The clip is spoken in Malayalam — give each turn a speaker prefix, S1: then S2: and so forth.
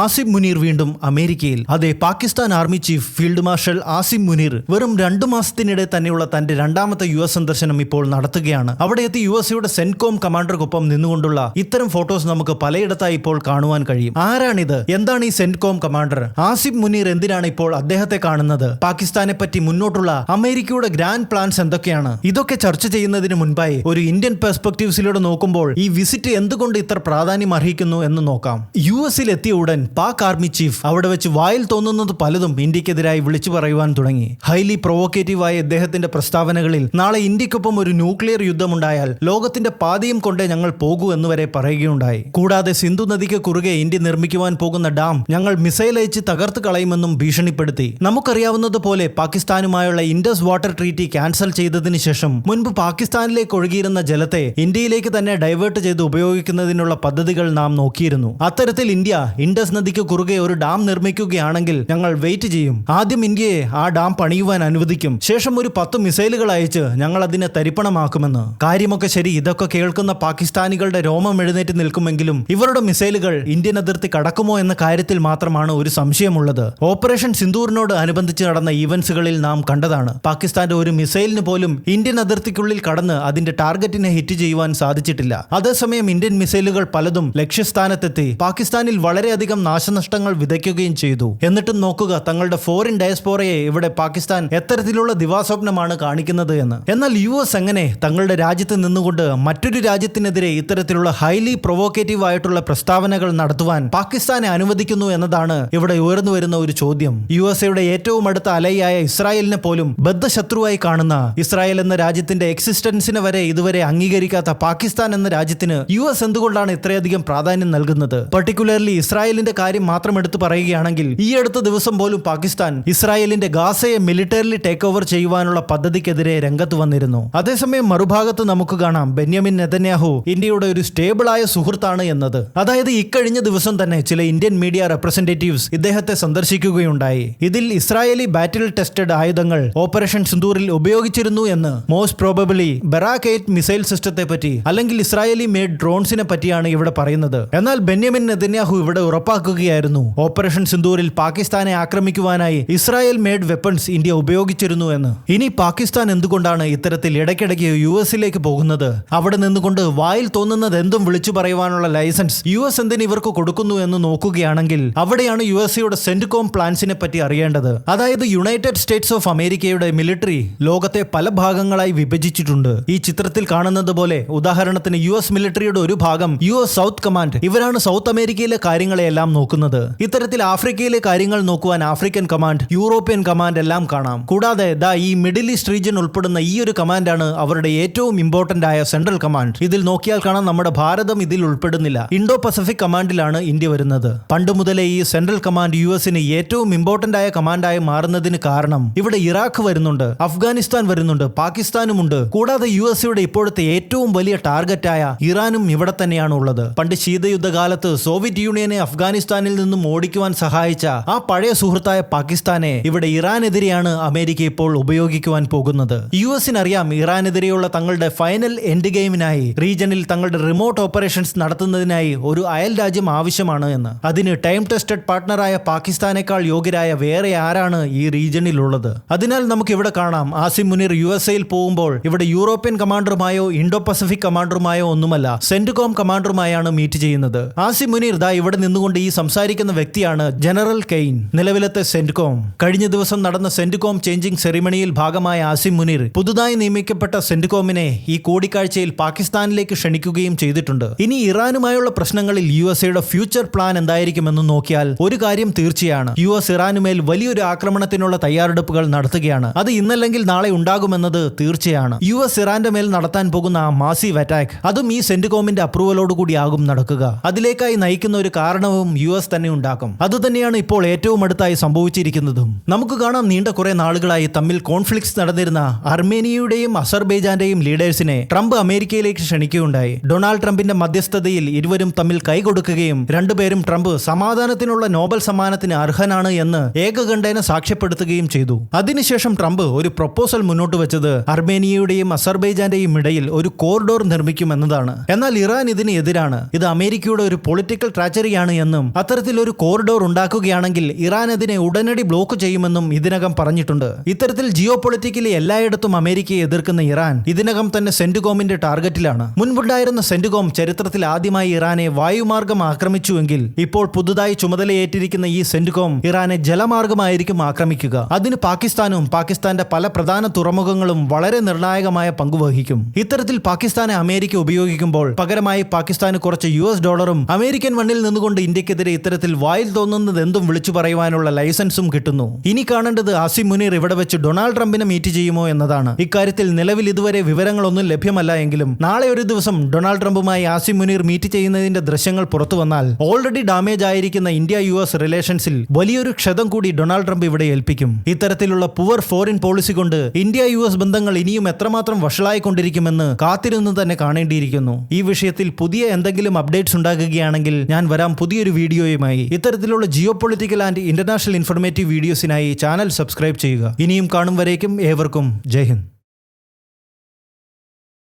S1: ആസിം മുനീർ വീണ്ടും അമേരിക്കയിൽ അതെ Pakistan army chief field marshal Asim Munir വെറും രണ്ടു മാസത്തിനിടെ തന്നെയുള്ള തന്റെ രണ്ടാമത്തെ യു എസ് സന്ദർശനം ഇപ്പോൾ നടത്തുകയാണ് അവിടെ എത്തി യു എസ്സയുടെ സെൻകോം കമാൻഡർക്കൊപ്പം നിന്നുകൊണ്ടുള്ള ഇത്തരം ഫോട്ടോസ് നമുക്ക് പലയിടത്തായി ഇപ്പോൾ കാണുവാൻ കഴിയും ആരാണിത് എന്താണ് ഈ സെൻകോം കമാൻഡർ ആസിം മുനീർ എന്തിനാണ് ഇപ്പോൾ അദ്ദേഹത്തെ കാണുന്നത് പാകിസ്ഥാനെ പറ്റി മുന്നോട്ടുള്ള അമേരിക്കയുടെ ഗ്രാൻഡ് പ്ലാൻസ് എന്തൊക്കെയാണ് ഇതൊക്കെ ചർച്ച ചെയ്യുന്നതിന് മുൻപായി ഒരു ഇന്ത്യൻ പെർസ്പെക്ടീവ്സിലൂടെ നോക്കുമ്പോൾ ഈ വിസിറ്റ് എന്തുകൊണ്ട് ഇത്ര പ്രാധാന്യം അർഹിക്കുന്നു എന്ന് നോക്കാം യു എസിൽ എത്തിയ ഉടൻ പാക് ആർമി ചീഫ് അവിടെ വെച്ച് വായിൽ തോന്നുന്നത് പലതും ഇന്ത്യക്കെതിരായി വിളിച്ചു പറയുവാൻ തുടങ്ങി ഹൈലി പ്രൊവോക്കേറ്റീവായ ഇദ്ദേഹത്തിന്റെ പ്രസ്താവനകളിൽ നാളെ ഇന്ത്യക്കൊപ്പം ഒരു ന്യൂക്ലിയർ യുദ്ധമുണ്ടായാൽ ലോകത്തിന്റെ പാതിയും കൊണ്ടേ ഞങ്ങൾ പോകൂ എന്ന് വരെ പറയുകയുണ്ടായി കൂടാതെ സിന്ധു നദിക്ക് കുറുകെ ഇന്ത്യ നിർമ്മിക്കുവാൻ പോകുന്ന ഡാം ഞങ്ങൾ മിസൈൽ അയച്ച് തകർത്ത് കളയുമെന്നും ഭീഷണിപ്പെടുത്തി നമുക്കറിയാവുന്നതുപോലെ പാകിസ്ഥാനുമായുള്ള ഇൻഡസ് വാട്ടർ ട്രീറ്റി ക്യാൻസൽ ചെയ്തതിന് ശേഷം മുൻപ് പാകിസ്ഥാനിലേക്ക് ഒഴുകിയിരുന്ന ജലത്തെ ഇന്ത്യയിലേക്ക് തന്നെ ഡൈവേർട്ട് ചെയ്ത് ഉപയോഗിക്കുന്നതിനുള്ള പദ്ധതികൾ നാം നോക്കിയിരുന്നു അത്തരത്തിൽ ഇന്ത്യ ഇൻഡസ് ബനാസ് നദിക്ക് കുറുകെ ഒരു ഡാം നിർമ്മിക്കുകയാണെങ്കിൽ ഞങ്ങൾ വെയിറ്റ് ചെയ്യും ആദ്യം ഇന്ത്യയെ ആ ഡാം പണിയുവാൻ അനുവദിക്കും ശേഷം ഒരു പത്ത് മിസൈലുകൾ അയച്ച് ഞങ്ങൾ അതിനെ തരിപ്പണമാക്കുമെന്ന് കാര്യമൊക്കെ ശരി ഇതൊക്കെ കേൾക്കുന്ന പാകിസ്ഥാനികളുടെ രോമം എഴുന്നേറ്റ് നിൽക്കുമെങ്കിലും ഇവരുടെ മിസൈലുകൾ ഇന്ത്യൻ അതിർത്തി കടക്കുമോ എന്ന കാര്യത്തിൽ മാത്രമാണ് ഒരു സംശയമുള്ളത് ഓപ്പറേഷൻ സിന്ദൂറിനോട് അനുബന്ധിച്ച് നടന്ന ഈവൻസുകളിൽ നാം കണ്ടതാണ് പാകിസ്ഥാന്റെ ഒരു മിസൈലിന് പോലും ഇന്ത്യൻ അതിർത്തിക്കുള്ളിൽ കടന്ന് അതിന്റെ ടാർഗറ്റിനെ ഹിറ്റ് ചെയ്യുവാൻ സാധിച്ചിട്ടില്ല അതേസമയം ഇന്ത്യൻ മിസൈലുകൾ പലതും ലക്ഷ്യസ്ഥാനത്തെത്തി പാകിസ്ഥാനിൽ വളരെയധികം ധാരാളം നാശനഷ്ടങ്ങൾ വിതയ്ക്കുകയും ചെയ്തു എന്നിട്ടും നോക്കുക തങ്ങളുടെ ഫോറിൻ ഡയസ്പോറയെ ഇവിടെ പാകിസ്ഥാൻ എത്തരത്തിലുള്ള ദിവാസ്വപ്നമാണ് കാണിക്കുന്നത് എന്ന് എന്നാൽ യു എസ് എങ്ങനെ തങ്ങളുടെ രാജ്യത്ത് നിന്നുകൊണ്ട് മറ്റൊരു രാജ്യത്തിനെതിരെ ഇത്തരത്തിലുള്ള ഹൈലി പ്രൊവോക്കേറ്റീവ് ആയിട്ടുള്ള പ്രസ്താവനകൾ നടത്തുവാൻ പാകിസ്ഥാനെ അനുവദിക്കുന്നു എന്നതാണ് ഇവിടെ ഉയർന്നു വരുന്ന ഒരു ചോദ്യം യു എസ് എയുടെ ഏറ്റവും അടുത്ത അലയായ ഇസ്രായേലിനെ പോലും ബദ്ധശത്രുവായി കാണുന്ന ഇസ്രായേൽ എന്ന രാജ്യത്തിന്റെ എക്സിസ്റ്റൻസിനെ വരെ ഇതുവരെ അംഗീകരിക്കാത്ത പാകിസ്ഥാൻ എന്ന രാജ്യത്തിന് യു എസ് എന്തുകൊണ്ടാണ് ഇത്രയധികം പ്രാധാന്യം നൽകുന്നത് പർട്ടിക്കുലർലി ഇസ്രായേലിന്റെ ഇസ്രായേലിന്റെ കാര്യം മാത്രം എടുത്തു പറയുകയാണെങ്കിൽ ഈ അടുത്ത ദിവസം പോലും പാകിസ്ഥാൻ ഇസ്രായേലിന്റെ ഗാസയെ മിലിറ്ററിലി ടേക്ക് ഓവർ ചെയ്യുവാനുള്ള പദ്ധതിക്കെതിരെ രംഗത്ത് വന്നിരുന്നു അതേസമയം മറുഭാഗത്ത് നമുക്ക് കാണാം ബെന്യാമിൻ നെതന്യാഹു ഇന്ത്യയുടെ ഒരു സ്റ്റേബിളായ സുഹൃത്താണ് എന്നത് അതായത് ഇക്കഴിഞ്ഞ ദിവസം തന്നെ ചില ഇന്ത്യൻ മീഡിയ റെപ്രസെന്റേറ്റീവ്സ് ഇദ്ദേഹത്തെ സന്ദർശിക്കുകയുണ്ടായി ഇതിൽ ഇസ്രായേലി ബാറ്റിൽ ടെസ്റ്റഡ് ആയുധങ്ങൾ ഓപ്പറേഷൻ സിന്ദൂറിൽ ഉപയോഗിച്ചിരുന്നു എന്ന് മോസ്റ്റ് പ്രോബബിളി ബെറാക്ക് മിസൈൽ സിസ്റ്റത്തെ പറ്റി അല്ലെങ്കിൽ ഇസ്രായേലി മേഡ് ഡ്രോൺസിനെ പറ്റിയാണ് ഇവിടെ പറയുന്നത് എന്നാൽ ബെന്യാമിൻ നെതന്യാഹു ഇവിടെ ഉറപ്പാക്കി ഉറപ്പാക്കുകയായിരുന്നു ഓപ്പറേഷൻ സിന്ദൂരിൽ പാകിസ്ഥാനെ ആക്രമിക്കുവാനായി ഇസ്രായേൽ മേഡ് വെപ്പൺസ് ഇന്ത്യ ഉപയോഗിച്ചിരുന്നു എന്ന് ഇനി പാകിസ്ഥാൻ എന്തുകൊണ്ടാണ് ഇത്തരത്തിൽ ഇടയ്ക്കിടയ്ക്ക് യു എസിലേക്ക് പോകുന്നത് അവിടെ നിന്നുകൊണ്ട് വായിൽ തോന്നുന്നത് എന്തും വിളിച്ചു പറയുവാനുള്ള ലൈസൻസ് യു എസ് എന്തിന് ഇവർക്ക് കൊടുക്കുന്നു എന്ന് നോക്കുകയാണെങ്കിൽ അവിടെയാണ് യു എസ് സിയുടെ സെൻറ്റ്കോം പ്ലാൻസിനെ പറ്റി അറിയേണ്ടത് അതായത് യുണൈറ്റഡ് സ്റ്റേറ്റ്സ് ഓഫ് അമേരിക്കയുടെ മിലിറ്ററി ലോകത്തെ പല ഭാഗങ്ങളായി വിഭജിച്ചിട്ടുണ്ട് ഈ ചിത്രത്തിൽ കാണുന്നത് പോലെ ഉദാഹരണത്തിന് യു എസ് മിലിറ്ററിയുടെ ഒരു ഭാഗം യു എസ് സൗത്ത് കമാൻഡ് ഇവരാണ് സൗത്ത് അമേരിക്കയിലെ കാര്യങ്ങളെ എല്ലാം നോക്കുന്നത് ഇത്തരത്തിൽ ആഫ്രിക്കയിലെ കാര്യങ്ങൾ നോക്കുവാൻ ആഫ്രിക്കൻ കമാൻഡ് യൂറോപ്യൻ കമാൻഡ് എല്ലാം കാണാം കൂടാതെ ദാ ഈ മിഡിൽ ഈസ്റ്റ് റീജിയൻ ഉൾപ്പെടുന്ന ഈ ഒരു കമാൻഡാണ് അവരുടെ ഏറ്റവും ഇമ്പോർട്ടന്റ് ആയ സെൻട്രൽ കമാൻഡ് ഇതിൽ നോക്കിയാൽ കാണാം നമ്മുടെ ഭാരതം ഇതിൽ ഉൾപ്പെടുന്നില്ല ഇൻഡോ പസഫിക് കമാൻഡിലാണ് ഇന്ത്യ വരുന്നത് പണ്ട് മുതലേ ഈ സെൻട്രൽ കമാൻഡ് യു എസിന് ഏറ്റവും ഇമ്പോർട്ടന്റ് ആയ കമാൻഡായി മാറുന്നതിന് കാരണം ഇവിടെ ഇറാഖ് വരുന്നുണ്ട് അഫ്ഗാനിസ്ഥാൻ വരുന്നുണ്ട് പാകിസ്ഥാനുമുണ്ട് കൂടാതെ യു എസയുടെ ഇപ്പോഴത്തെ ഏറ്റവും വലിയ ടാർഗറ്റായ ഇറാനും ഇവിടെ തന്നെയാണ് ഉള്ളത് പണ്ട് ശീതയുദ്ധകാലത്ത് സോവിയറ്റ് യൂണിയനെ അഫ്ഗാൻ അഫ്ഗാനിസ്ഥാനിൽ നിന്നും ഓടിക്കുവാൻ സഹായിച്ച ആ പഴയ സുഹൃത്തായ പാകിസ്ഥാനെ ഇവിടെ ഇറാനെതിരെയാണ് അമേരിക്ക ഇപ്പോൾ ഉപയോഗിക്കുവാൻ പോകുന്നത് യു എസിനറിയാം ഇറാനെതിരെയുള്ള തങ്ങളുടെ ഫൈനൽ എൻഡ് ഗെയിമിനായി റീജിയനിൽ തങ്ങളുടെ റിമോട്ട് ഓപ്പറേഷൻസ് നടത്തുന്നതിനായി ഒരു അയൽ രാജ്യം ആവശ്യമാണ് എന്ന് അതിന് ടൈം ടെസ്റ്റഡ് പാർട്ണറായ പാകിസ്ഥാനേക്കാൾ യോഗ്യരായ വേറെ ആരാണ് ഈ റീജിയനിലുള്ളത് അതിനാൽ നമുക്ക് ഇവിടെ കാണാം ആസിം മുനിർ യു എസ് എയിൽ പോകുമ്പോൾ ഇവിടെ യൂറോപ്യൻ കമാൻഡറുമായോ ഇൻഡോ പസഫിക് കമാൻഡറുമായോ ഒന്നുമല്ല കോം കമാൻഡറുമായാണ് മീറ്റ് ചെയ്യുന്നത് ആസിം മുനീർ ദാ ഇവിടെ നിന്നുകൊണ്ട് ഈ സംസാരിക്കുന്ന വ്യക്തിയാണ് ജനറൽ കെയ്ൻ നിലവിലത്തെ സെൻറ്റ്കോം കഴിഞ്ഞ ദിവസം നടന്ന സെൻറ്റ്കോം ചേഞ്ചിങ് സെറിമണിയിൽ ഭാഗമായ ആസിം മുനീർ പുതുതായി നിയമിക്കപ്പെട്ട സെൻറ്റ്കോമിനെ ഈ കൂടിക്കാഴ്ചയിൽ പാകിസ്ഥാനിലേക്ക് ക്ഷണിക്കുകയും ചെയ്തിട്ടുണ്ട് ഇനി ഇറാനുമായുള്ള പ്രശ്നങ്ങളിൽ യു എയുടെ ഫ്യൂച്ചർ പ്ലാൻ എന്തായിരിക്കുമെന്ന് നോക്കിയാൽ ഒരു കാര്യം തീർച്ചയാണ് യു എസ് ഇറാനുമേൽ വലിയൊരു ആക്രമണത്തിനുള്ള തയ്യാറെടുപ്പുകൾ നടത്തുകയാണ് അത് ഇന്നല്ലെങ്കിൽ നാളെ ഉണ്ടാകുമെന്നത് തീർച്ചയാണ് യു എസ് ഇറാന്റെ മേൽ നടത്താൻ പോകുന്ന മാസീവ് അറ്റാക്ക് അതും ഈ അപ്രൂവലോടുകൂടി ആകും നടക്കുക അതിലേക്കായി നയിക്കുന്ന ഒരു കാരണവും വിശ്വാസം യു എസ് തന്നെ ഉണ്ടാക്കും അതുതന്നെയാണ് ഇപ്പോൾ ഏറ്റവും അടുത്തായി സംഭവിച്ചിരിക്കുന്നതും നമുക്ക് കാണാം നീണ്ട കുറെ നാളുകളായി തമ്മിൽ കോൺഫ്ലിക്ട്സ് നടന്നിരുന്ന അർമേനിയയുടെയും അസർബൈജാന്റെയും ലീഡേഴ്സിനെ ട്രംപ് അമേരിക്കയിലേക്ക് ക്ഷണിക്കുകയുണ്ടായി ഡൊണാൾഡ് ട്രംപിന്റെ മധ്യസ്ഥതയിൽ ഇരുവരും തമ്മിൽ കൈകൊടുക്കുകയും രണ്ടുപേരും ട്രംപ് സമാധാനത്തിനുള്ള നോബൽ സമ്മാനത്തിന് അർഹനാണ് എന്ന് ഏകകണ്ഠേന സാക്ഷ്യപ്പെടുത്തുകയും ചെയ്തു അതിനുശേഷം ട്രംപ് ഒരു പ്രപ്പോസൽ മുന്നോട്ട് വെച്ചത് അർമേനിയയുടെയും അസർബൈജാന്റെയും ഇടയിൽ ഒരു കോറിഡോർ നിർമ്മിക്കുമെന്നതാണ് എന്നാൽ ഇറാൻ ഇതിന് എതിരാണ് ഇത് അമേരിക്കയുടെ ഒരു പൊളിറ്റിക്കൽ ട്രാജറിയാണ് എന്ന് ചെയ്യുമെന്നും അത്തരത്തിലൊരു കോറിഡോർ ഉണ്ടാക്കുകയാണെങ്കിൽ ഇറാൻ അതിനെ ഉടനടി ബ്ലോക്ക് ചെയ്യുമെന്നും ഇതിനകം പറഞ്ഞിട്ടുണ്ട് ഇത്തരത്തിൽ ജിയോ പൊളിറ്റിക്കലി എല്ലായിടത്തും അമേരിക്കയെ എതിർക്കുന്ന ഇറാൻ ഇതിനകം തന്നെ സെന്റുകോമിന്റെ ടാർഗറ്റിലാണ് മുൻപുണ്ടായിരുന്ന സെന്റുകോം ചരിത്രത്തിൽ ആദ്യമായി ഇറാനെ വായുമാർഗം ആക്രമിച്ചുവെങ്കിൽ ഇപ്പോൾ പുതുതായി ചുമതലയേറ്റിരിക്കുന്ന ഈ സെന്റുകോം ഇറാനെ ജലമാർഗമായിരിക്കും ആക്രമിക്കുക അതിന് പാകിസ്ഥാനും പാകിസ്ഥാന്റെ പല പ്രധാന തുറമുഖങ്ങളും വളരെ നിർണായകമായ പങ്കുവഹിക്കും ഇത്തരത്തിൽ പാകിസ്ഥാനെ അമേരിക്ക ഉപയോഗിക്കുമ്പോൾ പകരമായി പാകിസ്ഥാന് കുറച്ച് യു ഡോളറും അമേരിക്കൻ മണ്ണിൽ നിന്നുകൊണ്ട് ഇന്ത്യക്ക് ഇന്ത്യക്കെതിരെ ഇത്തരത്തിൽ വായിൽ തോന്നുന്നത് എന്തും വിളിച്ചു പറയുവാനുള്ള ലൈസൻസും കിട്ടുന്നു ഇനി കാണേണ്ടത് ആസിം മുനീർ ഇവിടെ വെച്ച് ഡൊണാൾഡ് ട്രംപിനെ മീറ്റ് ചെയ്യുമോ എന്നതാണ് ഇക്കാര്യത്തിൽ നിലവിൽ ഇതുവരെ വിവരങ്ങളൊന്നും ലഭ്യമല്ല എങ്കിലും നാളെ ഒരു ദിവസം ഡൊണാൾഡ് ട്രംപുമായി ആസിം മുനീർ മീറ്റ് ചെയ്യുന്നതിന്റെ ദൃശ്യങ്ങൾ പുറത്തു വന്നാൽ ഓൾറെഡി ഡാമേജ് ആയിരിക്കുന്ന ഇന്ത്യ യു എസ് റിലേഷൻസിൽ വലിയൊരു ക്ഷതം കൂടി ഡൊണാൾഡ് ട്രംപ് ഇവിടെ ഏൽപ്പിക്കും ഇത്തരത്തിലുള്ള പുവർ ഫോറിൻ പോളിസി കൊണ്ട് ഇന്ത്യ യു എസ് ബന്ധങ്ങൾ ഇനിയും എത്രമാത്രം വഷളായിക്കൊണ്ടിരിക്കുമെന്ന് കാത്തിരുന്ന് തന്നെ കാണേണ്ടിയിരിക്കുന്നു ഈ വിഷയത്തിൽ പുതിയ എന്തെങ്കിലും അപ്ഡേറ്റ്സ് ഉണ്ടാകുകയാണെങ്കിൽ ഞാൻ വരാം പുതിയൊരു വീഡിയോയുമായി ഇത്തരത്തിലുള്ള geopolitical and international informative വീഡിയോസിനായി ചാനൽ സബ്സ്ക്രൈബ് ചെയ്യുക ഇനിയും കാണും വരേക്കും ഏവർക്കും ജയ് ഹിന്ദ്